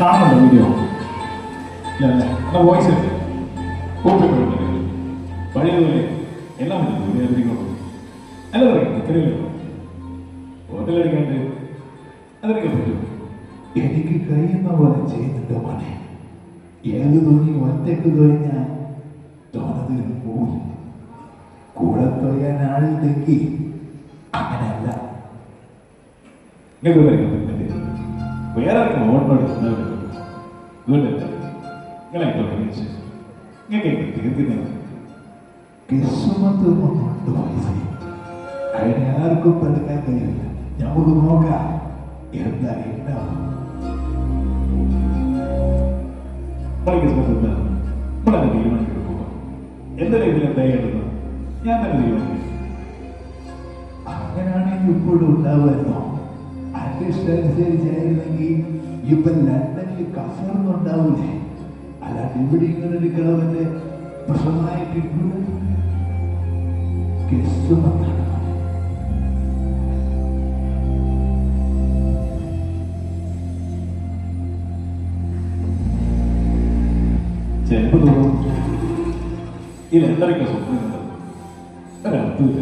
കാണുന്നുണ്ടോ വീഡിയോ ഇല്ല. അല്ലേ എന്നാ വോയിസ് കൂപ്പിട്ടുണ്ട് പഴയതുപോലെ എല്ലാം പറ്റുന്നു വേദനിക്കുന്നു അല്ല പറയും. ഇത്രയല്ലോ ഹോട്ടലടിക്കാണ്ട് അതൊക്കെ പറ്റും എനിക്ക് കഴിയുന്ന പോലെ ചെയ്യുന്നുണ്ട് മോനെ. ഏത് തോന്നി ഒറ്റയ്ക്ക് തൊഴിഞ്ഞാൽ തോന്നതിൽ പോയി കൂടെ തോയാൻ ആളില്ലെങ്കിൽ അങ്ങനെയല്ല. നിങ്ങൾക്ക് വേറെ ആർക്കും ഓർമ്മയോട് അതുകൊണ്ട് നിങ്ങളായിക്കോട്ടെ നിങ്ങൾക്ക് തീർക്കുന്നത് കിസ്മത്തൊന്നുണ്ട് പൈസ അതിന് ആർക്കും പഠിക്കാൻ കഴിയില്ല. നമുക്ക് നോക്കാം. എന്താ ഉണ്ടാവും നമ്മളെ കിസ്മത്ത് എന്താണ് നമ്മളെ തീരുമാനിക്കാൻ പോകാം എന്റെ ലൈഫിൽ എന്തായിരുന്നു ഞാൻ തന്നെ തീരുമാനിക്കും. അങ്ങനെയാണെങ്കിൽ ഇപ്പോഴും ഉണ്ടാവുമായിരുന്നോ? അന്വേഷണമനുസരിച്ചായിരുന്നെങ്കിൽ ഇപ്പൊ ലണ്ടനിൽ കസർന്നുണ്ടാവൂലേ അല്ലാണ്ട് ഇവിടെ ഇങ്ങനെ ഒരു കിളവന്റെ പ്രശ്നമായിട്ട് ഇവിടെ കിസ്മത്താണ് ചിലപ്പോ തോന്നും. എന്തൊക്കെ സ്വപ്നം ഒരർത്ഥമില്ല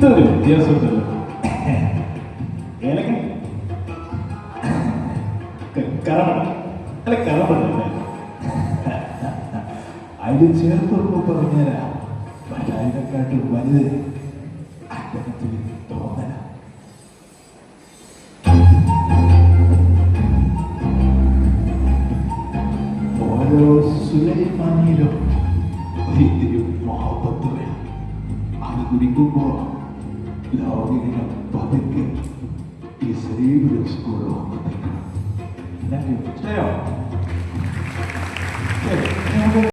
ഇതൊരു വ്യത്യാസമുണ്ടല്ലോ. ഏലക്ക കറമണ അല്ല കറമണ അതിൽ ചേർത്തൊക്കെ പറഞ്ഞുതരാം പക്ഷെ അതിനെക്കാട്ടും വലുത് അദ്ദേഹത്തിന് തോന്നല. ഓരോ സുലൈമാനിയിലും ഒരിത്തിരി അത് la hoguera pateca y cerebro e scuro pateca. Thank you.